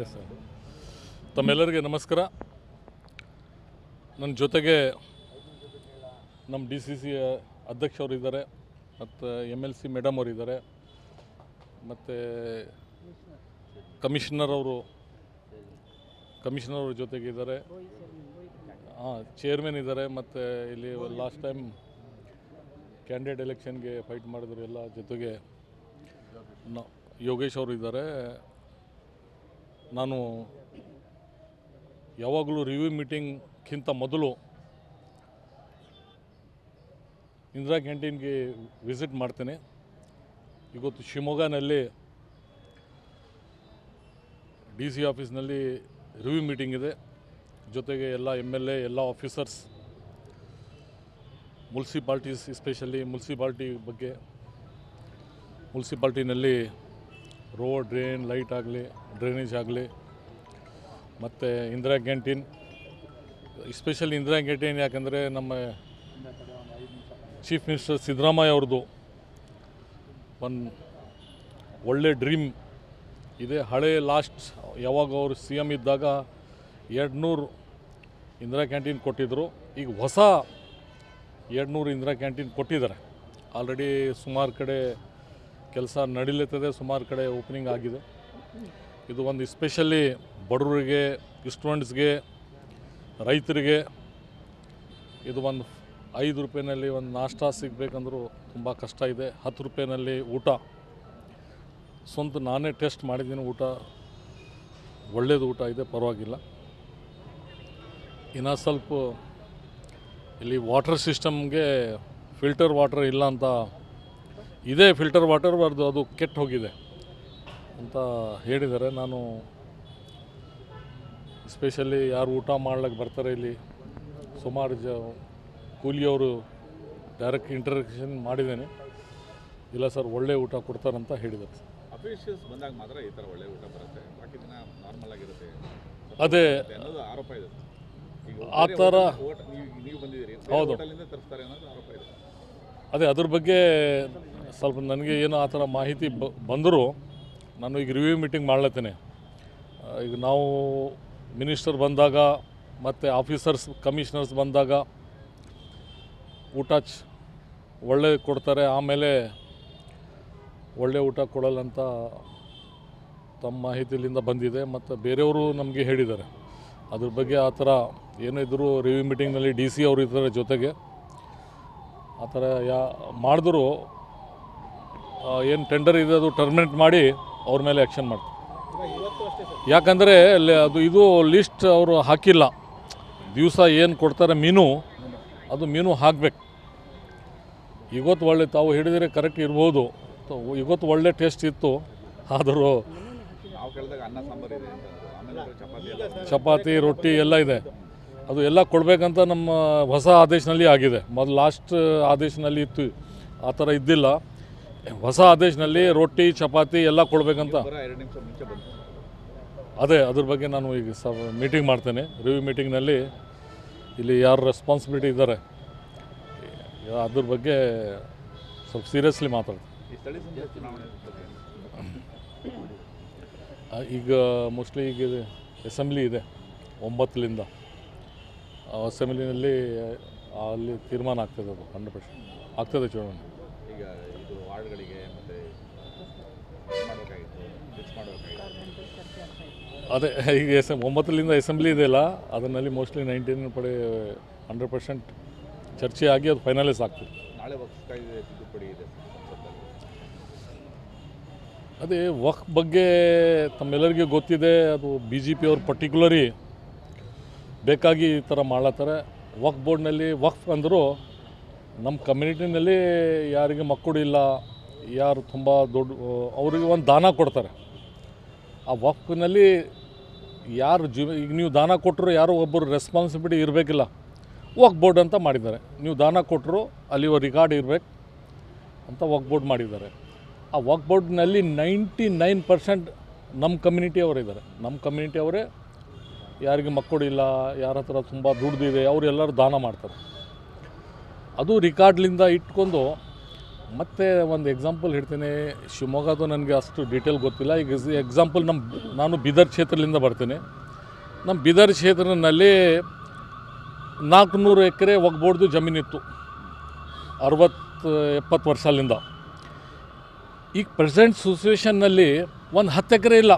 Yes sir ತಮ್ಮೆಲ್ಲರಿಗೆ ನಮಸ್ಕಾರ. ನನ್ನ ಜೊತೆಗೆ ನಮ್ಮ ಡಿ ಸಿ ಸಿ ಅಧ್ಯಕ್ಷರು ಇದ್ದಾರೆ, ಮತ್ತು ಎಂ ಎಲ್ ಸಿ ಮೇಡಮ್ ಅವರು ಇದ್ದಾರೆ, ಮತ್ತು ಕಮಿಷನರ್ ಅವರು ಕಮಿಷನರ್ ಅವ್ರ ಜೊತೆಗೆ ಇದ್ದಾರೆ. ಹಾಂ ಚೇರ್ಮನ್ ಇದ್ದಾರೆ, ಮತ್ತು ಇಲ್ಲಿ ಲಾಸ್ಟ್ ಟೈಮ್ ಕ್ಯಾಂಡಿಡೇಟ್ ಎಲೆಕ್ಷನ್ಗೆ ಫೈಟ್ ಮಾಡಿದ್ರು ಎಲ್ಲ ಜೊತೆಗೆ. ನ ಯೋಗೇಶ್ ಅವರು ಇದ್ದಾರೆ ನಾನು ಯಾವಾಗಲೂ ರಿವ್ಯೂ ಮೀಟಿಂಗ್ಗಿಂತ ಮೊದಲು ಇಂದಿರಾ ಕ್ಯಾಂಟೀನ್ಗೆ ವಿಸಿಟ್ ಮಾಡ್ತೇನೆ. ಇವತ್ತು ಶಿವಮೊಗ್ಗನಲ್ಲಿ ಡಿ ಸಿ ಆಫೀಸ್ನಲ್ಲಿ ರಿವ್ಯೂ ಮೀಟಿಂಗ್ ಇದೆ. ಜೊತೆಗೆ ಎಲ್ಲ ಎಂ ಎಲ್ ಎ ಎಲ್ಲ ಆಫೀಸರ್ಸ್ ಮುನ್ಸಿಪಾಲ್ಟೀಸ್ ಎಸ್ಪೆಷಲಿ ಮುನ್ಸಿಪಾಲ್ಟಿ ಬಗ್ಗೆ ಮುನ್ಸಿಪಾಲ್ಟಿನಲ್ಲಿ ರೋಡ್ ಡ್ರೈನ್, ಲೈಟ್ ಆಗಲಿ, ಡ್ರೈನೇಜ್ ಆಗಲಿ, ಮತ್ತು Indira canteen. Especially Indira canteen ಯಾಕಂದರೆ ನಮ್ಮ ಚೀಫ್ ಮಿನಿಸ್ಟರ್ ಸಿದ್ದರಾಮಯ್ಯ ಅವ್ರದ್ದು ಒಂದು ಒಳ್ಳೆ ಡ್ರೀಮ್. ಇದೆ ಹಳೆ ಲಾಸ್ಟ್ ಯಾವಾಗ ಅವರು ಸಿ ಎಂ ಇದ್ದಾಗ ಎರಡುನೂರು ಇಂದಿರಾ ಕ್ಯಾಂಟೀನ್ ಕೊಟ್ಟಿದ್ದರು ಈಗ ಹೊಸ ಎರಡುನೂರು ಇಂದಿರಾ ಕ್ಯಾಂಟೀನ್ ಕೊಟ್ಟಿದ್ದಾರೆ. ಆಲ್ರೆಡಿ ಸುಮಾರು ಕಡೆ ಕೆಲಸ ನಡೀಲತ್ತದೆ, ಸುಮಾರು ಕಡೆ ಓಪನಿಂಗ್ ಆಗಿದೆ. ಇದು ಒಂದು ಎಸ್ಪೆಷಲಿ ಬಡವರಿಗೆ ಸ್ಟೂಡೆಂಟ್ಸ್ಗೆ ರೈತರಿಗೆ ಇದು ಒಂದು ಐದು ರೂಪಾಯಿನಲ್ಲಿ ಒಂದು ನಾಷ್ಟ ಸಿಗಬೇಕಂದ್ರೂ ತುಂಬ ಕಷ್ಟ ಇದೆ. ಹತ್ತು ರೂಪಾಯಿನಲ್ಲಿ ಊಟ. ಸ್ವಂತ ನಾನೇ ಟೆಸ್ಟ್ ಮಾಡಿದ್ದೀನಿ ಊಟ. ಒಳ್ಳೆಯದು ಊಟ ಇದೆ, ಪರವಾಗಿಲ್ಲ. ಇನ್ನು ಸ್ವಲ್ಪ ಇಲ್ಲಿ ವಾಟರ್ ಸಿಸ್ಟಮ್ಗೆ ಫಿಲ್ಟರ್ ವಾಟರ್ ಇಲ್ಲ ಅಂತ ಇದೇ ಫಿಲ್ಟರ್ ವಾಟರ್ ಬರ್ದು ಅದು ಕೆಟ್ಟು ಹೋಗಿದೆ ಅಂತ ಹೇಳಿದ್ದಾರೆ. ನಾನು ಸ್ಪೆಷಲಿ ಯಾರು ಊಟ ಮಾಡ್ಲಿಕ್ಕೆ ಬರ್ತಾರೆ ಇಲ್ಲಿ ಸುಮಾರು ಜ ಕೂಲಿಯವರು ಡೈರೆಕ್ಟ್ ಇಂಟ್ರಕ್ಷನ್ ಮಾಡಿದ್ದೇನೆ. ಇಲ್ಲ ಸರ್ ಒಳ್ಳೆ ಊಟ ಕೊಡ್ತಾರಂತ ಹೇಳಿದ್ದಾರೆ ಅಫಿಷಿಯಲ್ಸ್ ಬಂದಾಗ ಮಾತ್ರ ಈ ಥರ ಒಳ್ಳೆ ಊಟ ಬರುತ್ತೆ. ಬಾಕಿ ದಿನ ನಾರ್ಮಲ್ ಆಗಿರುತ್ತೆ. ಅದೇ ಅನ್ನೋದು ಆರೋಪ ಇದೆ ಆ ಥರ ನೀವು ಬಂದಿದ್ದೀರಿ. ಹೌದು. ತರಿಸ್ತಾರೆ ಅನ್ನೋದು ಆರೋಪ ಇದೆ. ಅದೇ ಅದ್ರ ಬಗ್ಗೆ ಸ್ವಲ್ಪ ನನಗೆ ಏನೋ ಆ ಥರ ಮಾಹಿತಿ ಬ ಬಂದರೂ ನಾನು ಈಗ ರಿವ್ಯೂ ಮೀಟಿಂಗ್ ಮಾಡ್ಲತ್ತೇನೆ. ಈಗ ನಾವು ಮಿನಿಸ್ಟರ್ ಬಂದಾಗ ಮತ್ತು ಆಫೀಸರ್ಸ್ ಕಮಿಷನರ್ಸ್ ಬಂದಾಗ ಊಟ ಒಳ್ಳೆ ಕೊಡ್ತಾರೆ, ಆಮೇಲೆ ಒಳ್ಳೆ ಊಟ ಕೊಡಲ್ಲ ಅಂತ ತಮ್ಮ ಮಾಹಿತಿಯಿಂದ ಬಂದಿದೆ ಮತ್ತು ಬೇರೆಯವರು ನಮಗೆ ಹೇಳಿದ್ದಾರೆ. ಅದ್ರ ಬಗ್ಗೆ ಆ ಥರ ಏನೇ ಇದ್ದರೂ ರಿವ್ಯೂ ಮೀಟಿಂಗ್ನಲ್ಲಿ ಡಿ ಸಿ ಅವರು ಇದ್ದಾರೆ ಜೊತೆಗೆ. ಆ ಥರ ಯಾ ಮಾಡಿದ್ರು ಏನು ಟೆಂಡರ್ ಇದೆ ಅದು ಟರ್ಮಿನೇಟ್ ಮಾಡಿ ಅವ್ರ ಮೇಲೆ ಆ್ಯಕ್ಷನ್ ಮಾಡ್ತಾರೆ. ಯಾಕಂದರೆ ಅದು ಇದು ಲಿಸ್ಟ್ ಅವರು ಹಾಕಿಲ್ಲ. ದಿವಸ ಏನು ಕೊಡ್ತಾರೆ ಮೀನು, ಅದು ಮೀನು ಹಾಕ್ಬೇಕು. ಇವತ್ತು ಒಳ್ಳೆ ತಾವು ಹಿಡಿದ್ರೆ ಕರೆಕ್ಟ್ ಇರ್ಬೋದು. ಇವತ್ತು ಒಳ್ಳೆ ಟೇಸ್ಟ್ ಇತ್ತು. ಆದರೂ ಚಪಾತಿ, ರೊಟ್ಟಿ ಎಲ್ಲ ಇದೆ. ಅದು ಎಲ್ಲ ಕೊಡಬೇಕಂತ ನಮ್ಮ ಹೊಸ ಆದೇಶನಲ್ಲಿ ಆಗಿದೆ. ಮೊದಲು ಲಾಸ್ಟ್ ಆದೇಶನಲ್ಲಿ ಇತ್ತು. ಆ ಥರ ಇದ್ದಿಲ್ಲ. ಹೊಸ ಆದೇಶನಲ್ಲಿ ರೊಟ್ಟಿ ಚಪಾತಿ ಎಲ್ಲ ಕೊಡಬೇಕಂತ. ಅದೇ ಅದ್ರ ಬಗ್ಗೆ ನಾನು ಈಗ ಸ ಮೀಟಿಂಗ್ ಮಾಡ್ತೇನೆ. ರಿವ್ಯೂ ಮೀಟಿಂಗ್ನಲ್ಲಿ ಇಲ್ಲಿ ಯಾರು ರೆಸ್ಪಾನ್ಸಿಬಿಲಿಟಿ ಇದ್ದಾರೆ ಅದ್ರ ಬಗ್ಗೆ ಸ್ವಲ್ಪ ಸೀರಿಯಸ್ಲಿ ಮಾತಾಡ್ತೀನಿ. ಈಗ ಮೋಸ್ಟ್ಲಿ ಈಗ ಅಸೆಂಬ್ಲಿ ಇದೆ ಒಂಬತ್ತರಿಂದ. ಅಸೆಂಬ್ಲಿನಲ್ಲಿ ಅಲ್ಲಿ ತೀರ್ಮಾನ ಆಗ್ತದೆ ಅದು ಹಂಡ್ರೆಡ್ ಪರ್ಸೆಂಟ್ ಆಗ್ತದೆ ಚುನಾವಣೆ. ಮತ್ತು ಮಾಡಬೇಕಾಗಿತ್ತು ಅದೇ ಈಗ ಎಸ್ ಒಂಬತ್ತರಿಂದ ಅಸೆಂಬ್ಲಿ ಇದೆಯಲ್ಲ ಅದರಲ್ಲಿ ಮೋಸ್ಟ್ಲಿ ನೈನ್ಟೀನ್ ಪಡೆ ಹಂಡ್ರೆಡ್ ಪರ್ಸೆಂಟ್ ಚರ್ಚೆ ಆಗಿ ಅದು ಫೈನಲೈಸ್ ಆಗ್ತದೆ. ನಾಳೆ ತಿದ್ದುಪಡಿ ಇದೆ ಅದೇ ವಕ್ ಬಗ್ಗೆ ತಮ್ಮೆಲ್ಲರಿಗೂ ಗೊತ್ತಿದೆ ಅದು ಬಿ ಜೆ ಪಿ ಅವ್ರು ಪರ್ಟಿಕ್ಯುಲರಿ ಬೇಕಾಗಿ ಈ ಥರ ಮಾಡ್ಲತ್ತಾರೆ. ವಕ್ ಬೋರ್ಡ್ನಲ್ಲಿ ವಕ್ ಅಂದರೂ ನಮ್ಮ ಕಮ್ಯುನಿಟಿನಲ್ಲಿ ಯಾರಿಗೆ ಮಕ್ಕಳು ಇಲ್ಲ, ಯಾರು ತುಂಬ ದೊಡ್ಡ, ಅವರಿಗೆ ಒಂದು ದಾನ ಕೊಡ್ತಾರೆ. ಆ ವಕ್ಫ್ನಲ್ಲಿ ಯಾರು ಜೀವ, ಈಗ ನೀವು ದಾನ ಕೊಟ್ಟರು ಯಾರೋ ಒಬ್ಬರು ರೆಸ್ಪಾನ್ಸಿಬಿಲಿಟಿ ಇರಬೇಕಿಲ್ಲ ವಕ್ ಬೋರ್ಡ್ ಅಂತ ಮಾಡಿದ್ದಾರೆ. ನೀವು ದಾನ ಕೊಟ್ಟರು ಅಲ್ಲಿ ರಿಕಾರ್ಡ್ ಇರಬೇಕು ಅಂತ ವಕ್ ಬೋರ್ಡ್ ಮಾಡಿದ್ದಾರೆ. ಆ ವಕ್ ಬೋರ್ಡ್ನಲ್ಲಿ ನೈಂಟಿ ನೈನ್ ಪರ್ಸೆಂಟ್ ನಮ್ಮ ಕಮ್ಯುನಿಟಿ ಅವರಿದ್ದಾರೆ ನಮ್ಮ ಕಮ್ಯುನಿಟಿಯವರೇ ಯಾರಿಗೆ ಮಕ್ಕಳು ಇಲ್ಲ, ಯಾರ ಹತ್ರ ತುಂಬ ದುಡ್ದಿದೆ ಅವರೆಲ್ಲರೂ ದಾನ ಮಾಡ್ತಾರೆ. ಅದು ರಿಕಾರ್ಡ್ಲಿಂದ ಇಟ್ಕೊಂಡು ಮತ್ತೆ ಒಂದು ಎಕ್ಸಾಂಪಲ್ ಹೇಳ್ತೀನಿ. ಶಿವಮೊಗ್ಗದು ನನಗೆ ಅಷ್ಟು ಡೀಟೇಲ್ ಗೊತ್ತಿಲ್ಲ. ಈಗ ಎಕ್ಸಾಂಪಲ್ ನಮ್ಮ ನಾನು ಬೀದರ್ ಕ್ಷೇತ್ರದಿಂದ ಬರ್ತೀನಿ. ನಮ್ಮ ಬೀದರ್ ಕ್ಷೇತ್ರದಲ್ಲಿ ನಾಲ್ಕುನೂರು ಎಕರೆ ಒಗ್ಬೋಡ್ದು ಜಮೀನಿತ್ತು. ಅರವತ್ತು, ಎಪ್ಪತ್ತು ವರ್ಷದಿಂದ ಈಗ ಪ್ರೆಸೆಂಟ್ ಸಿಚುವೇಷನ್ನಲ್ಲಿ ಒಂದು ಹತ್ತು ಎಕರೆ ಇಲ್ಲ.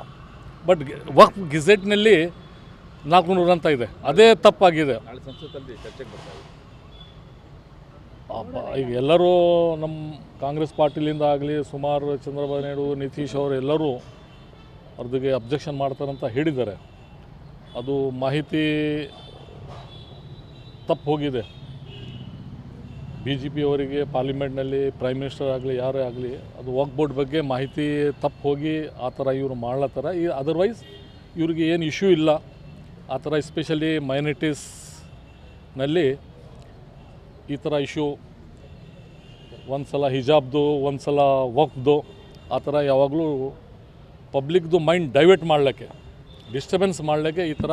ಬಟ್ ವಕ್ ಗಿಜೆಟ್ನಲ್ಲಿ ನಾಲ್ಕುನೂರು ಅಂತ ಇದೆ. ಅದೇ ತಪ್ಪಾಗಿದೆ. ಈಗ. ಎಲ್ಲರೂ ನಮ್ಮ ಕಾಂಗ್ರೆಸ್ ಪಾರ್ಟಿಲಿಂದ ಆಗಲಿ ಸುಮಾರು ಚಂದ್ರಬಾಬು ನಾಯ್ಡು ನಿತೀಶ್ ಅವರು ಎಲ್ಲರೂ ಅದ್ರಿಗೆ ಅಬ್ಜೆಕ್ಷನ್ ಮಾಡ್ತಾರಂತ ಹೇಳಿದ್ದಾರೆ. ಅದು ಮಾಹಿತಿ ತಪ್ಪು ಹೋಗಿದೆ. ಬಿ ಜೆ ಪಿಯವರಿಗೆ ಪಾರ್ಲಿಮೆಂಟ್ನಲ್ಲಿ ಪ್ರೈಮ್ ಮಿನಿಸ್ಟರ್ ಆಗಲಿ ಯಾರೇ ಆಗಲಿ ಅದು ವಕ್ ಬೋರ್ಡ್ ಬಗ್ಗೆ ಮಾಹಿತಿ ತಪ್ಪು ಹೋಗಿ ಆ ಥರ ಇವರು ಮಾಡ್ಲತ್ತಾರ. ಈ ಅದರ್ವೈಸ್ ಇವ್ರಿಗೆ ಏನು ಇಶ್ಯೂ ಇಲ್ಲ. ಆ ಥರ ಎಸ್ಪೆಷಲಿ ಮೈನಾರಿಟೀಸ್ನಲ್ಲಿ ಈ ಥರ ಇಶ್ಯೂ. ಒಂದು ಸಲ ಹಿಜಾಬ್ದು, ಒಂದು ಸಲ ವಕ್ದು ಆ ಥರ ಯಾವಾಗಲೂ ಪಬ್ಲಿಕ್ದು ಮೈಂಡ್ ಡೈವರ್ಟ್ ಮಾಡಲಿಕ್ಕೆ ಡಿಸ್ಟರ್ಬೆನ್ಸ್ ಮಾಡಲಿಕ್ಕೆ ಈ ಥರ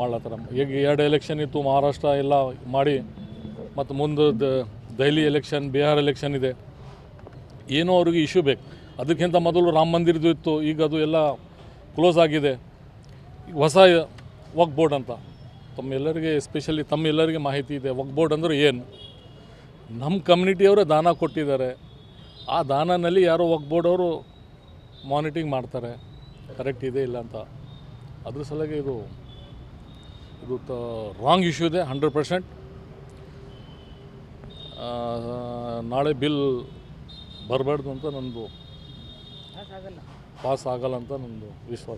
ಮಾಡ್ಲತ್ತಾರ. ಈಗ ಎರಡು ಎಲೆಕ್ಷನ್ ಇತ್ತು, ಮಹಾರಾಷ್ಟ್ರ ಎಲ್ಲ ಮಾಡಿ, ಮತ್ತು ಮುಂದೆ ದೆಹಲಿ ಎಲೆಕ್ಷನ್, ಬಿಹಾರ್ ಎಲೆಕ್ಷನ್ ಇದೆ. ಏನೋ ಅವ್ರಿಗೆ ಇಶ್ಯೂ ಬೇಕು. ಅದಕ್ಕಿಂತ ಮೊದಲು ರಾಮ ಮಂದಿರದು ಇತ್ತು, ಈಗ ಅದು ಎಲ್ಲ ಕ್ಲೋಸ್ ಆಗಿದೆ. ಹೊಸ ವಕ್ ಬೋರ್ಡ್ ಅಂತ. ತಮ್ಮೆಲ್ಲರಿಗೆ ಎಸ್ಪೆಷಲಿ ತಮ್ಮೆಲ್ಲರಿಗೆ ಮಾಹಿತಿ ಇದೆ. ವಕ್ ಬೋರ್ಡ್ ಅಂದ್ರೆ ಏನು? ನಮ್ಮ ಕಮ್ಯುನಿಟಿಯವರೇ ದಾನ ಕೊಟ್ಟಿದ್ದಾರೆ. ಆ ದಾನನಲ್ಲಿ ಯಾರೋ ವಕ್ ಬೋರ್ಡ್ ಅವರು ಮಾನಿಟಿಂಗ್ ಮಾಡ್ತಾರೆ. ಕರೆಕ್ಟ್ ಇದೆ ಇಲ್ಲ ಅಂತ. ಅದ್ರ ಸಲುವಾಗಿ ಇದು ಇದು ತ ರಾಂಗ್ ಇಶ್ಯೂ ಇದೆ ಹಂಡ್ರೆಡ್ ಪರ್ಸೆಂಟ್ ನಾಳೆ ಬಿಲ್ ಬರಬಾರ್ದು ಅಂತ ನಂದು ಪಾಸ್ ಆಗಲ್ಲ ಅಂತ ನಂದು ವಿಶ್ವಾಸ.